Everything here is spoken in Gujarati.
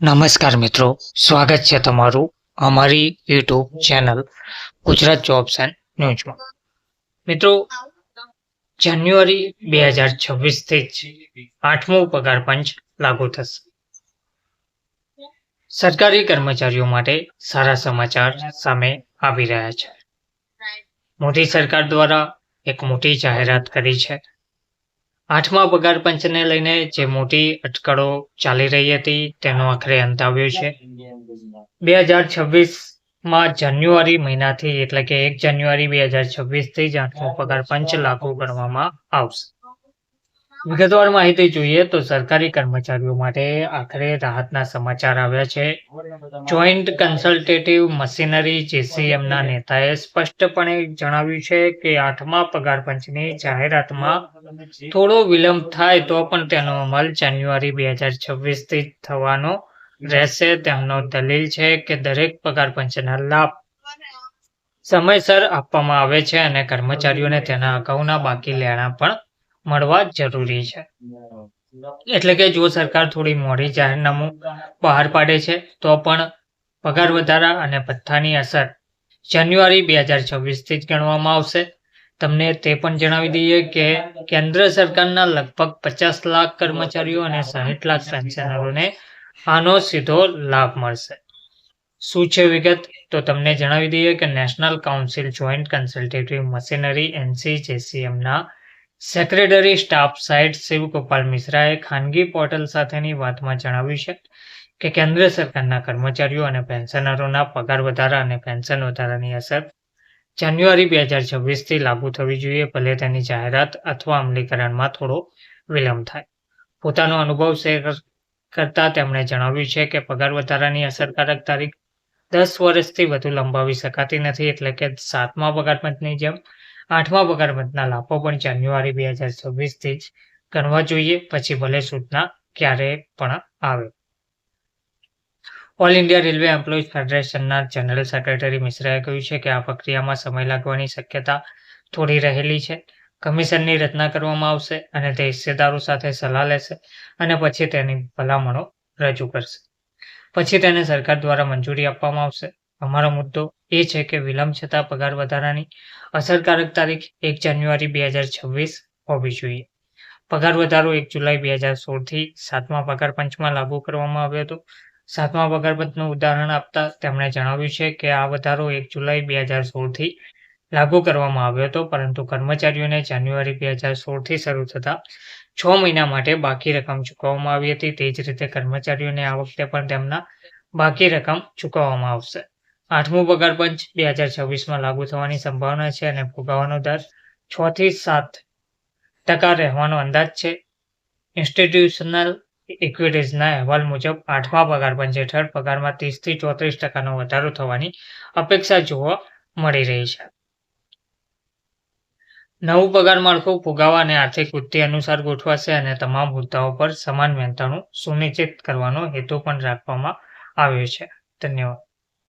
નમસ્કાર મિત્રો, સ્વાગત છે તમારું અમારી YouTube channel Gujarat jobs and ન્યૂઝમાં. મિત્રો, જાન્યુઆરી બે હજાર છવ્વીસથી જ આઠમો પગાર પંચ લાગુ થશે. સરકારી કર્મચારીઓ માટે સારા સમાચાર સામે આવી રહ્યા છે. મોદી સરકાર દ્વારા એક મોટી જાહેરાત કરી છે. આઠમા પગાર પંચને લઈને જે મોટી અટકળો ચાલી રહી હતી, તેનો આખરે અંત આવ્યો છે. બે હજાર છવ્વીસમાં જાન્યુઆરી મહિનાથી, એટલે કે એક જાન્યુઆરી બે હજાર છવ્વીસથી જ આઠમો પગાર પંચ લાગુ કરવામાં આવશે. વિગતવાર માહિતી જોઈએ તો સરકારી કર્મચારીઓ માટે આખરે રાહતના સમાચાર આવ્યા છે. જોઈન્ટ કન્સલ્ટેટિવ મશીનરી જેસીએમના નેતાએ સ્પષ્ટપણે જણાવ્યું છે કે આઠમા પગાર પંચની જાહેરાતમાં થોડો વિલંબ થાય તો પણ તેનો અમલ જાન્યુઆરી બે હજાર છવ્વીસથી થવાનો રહેશે. તેમનો દલીલ છે કે દરેક પગાર પંચના લાભ સમયસર આપવામાં આવે છે અને કર્મચારીઓને તેના અગાઉના બાકી લેણા પણ મળવા જરૂરી છે. એટલે કે જો સરકાર થોડી મોડી જાહેરનામું બહાર પાડે છે, તો પણ પગાર વધારા અને ભથ્થાની અસર જાન્યુઆરી બે હજાર છવ્વીસથી જ ગણવામાં આવશે. તમને તે પણ જણાવી દઈએ કે કેન્દ્ર સરકારના લગભગ પચાસ લાખ કર્મચારીઓ અને સાહીઠ લાખ પેન્શનરોને આનો સીધો લાભ મળશે. શું છે વિગત? તો તમને જણાવી દઈએ કે national council joint consultative machinery એનસીજેસીએમના secretary staff side Shivgopal મિશ્રાએ ખાનગી પોર્ટલ સાથેની વાતમાં જણાવ્યું છે કે કેન્દ્ર સરકારના કર્મચારીઓ અને પેન્શનરોના પગાર વધારા અને પેન્શન વધારાની અસર જાન્યુઆરી બે હજાર છવ્વીસથી લાગુ થવી જોઈએ, ભલે તેની જાહેરાત અથવા અમલીકરણમાં થોડો વિલંબ થાય. પોતાનો અનુભવ શેર કરતા તેમણે જણાવ્યું છે કે પગાર વધારાની અસરકારક તારીખ દસ વર્ષથી વધુ લંબાવી શકાતી નથી, એટલે કે સાતમા પગાર પંચની જેમ આઠમા પગાર પંચના લાભો પણ જાન્યુઆરી બે હજાર છવ્વીસથી જ ગણવા જોઈએ. પછી ભલે સૂચના ક્યારે પણ આવે. ઓલ ઇન્ડિયા રેલવે એમ્પ્લોઈઝ ફેડરેશનના જનરલ સેક્રેટરી મિશ્રાએ કહ્યું છે કે આ પ્રક્રિયામાં સમય લાગવાની શક્યતા થોડી રહેલી છે. કમિશનની રચના કરવામાં આવશે અને તે હિસ્સેદારો સાથે સલાહ લેશે અને પછી તેની ભલામણો રજૂ કરશે. પછી તેને સરકાર દ્વારા મંજૂરી આપવામાં આવશે. અમારો મુદ્દો એ છે કે વિલંબ છતાં પગાર વધારાની અસરકારક તારીખ એક જાન્યુઆરી બે હજાર છવ્વીસ હોવી જોઈએ. પગાર વધારો એક જુલાઈ બે હજાર સોળથી સાતમા પગાર પંચમાં લાગુ કરવામાં આવ્યો હતો. સાતમા પગાર પંચનું ઉદાહરણ આપતા તેમણે જણાવ્યું છે કે આ વધારો એક જુલાઈ બે હજાર સોળથી લાગુ કરવામાં આવ્યો હતો, પરંતુ કર્મચારીઓને જાન્યુઆરી બે હજાર સોળથી શરૂ થતા છ મહિના માટે બાકી રકમ ચૂકવવામાં આવી હતી. તે જ રીતે કર્મચારીઓને આ વખતે પણ તેમના બાકી રકમ ચૂકવવામાં આવશે. આઠમું પગાર પંચ બે હજાર છવ્વીસમાં લાગુ થવાની સંભાવના છે અને ફુગાવાનો દર છ થી સાત ટકા રહેવાનો અંદાજ છે. ઇન્સ્ટિટ્યુશનલ ઇક્વિટીઝના અહેવાલ મુજબ આઠમા પગાર પંચ હેઠળ પગારમાં ત્રીસથી ચોત્રીસ ટકાનો વધારો થવાની અપેક્ષા જોવા મળી રહી છે. નવું પગાર માળખું ફુગાવા અને આર્થિક વૃદ્ધિ અનુસાર ગોઠવાશે અને તમામ મુદ્દાઓ પર સમાન મહેનતાણું સુનિશ્ચિત કરવાનો હેતુ પણ રાખવામાં આવ્યો છે. ધન્યવાદ.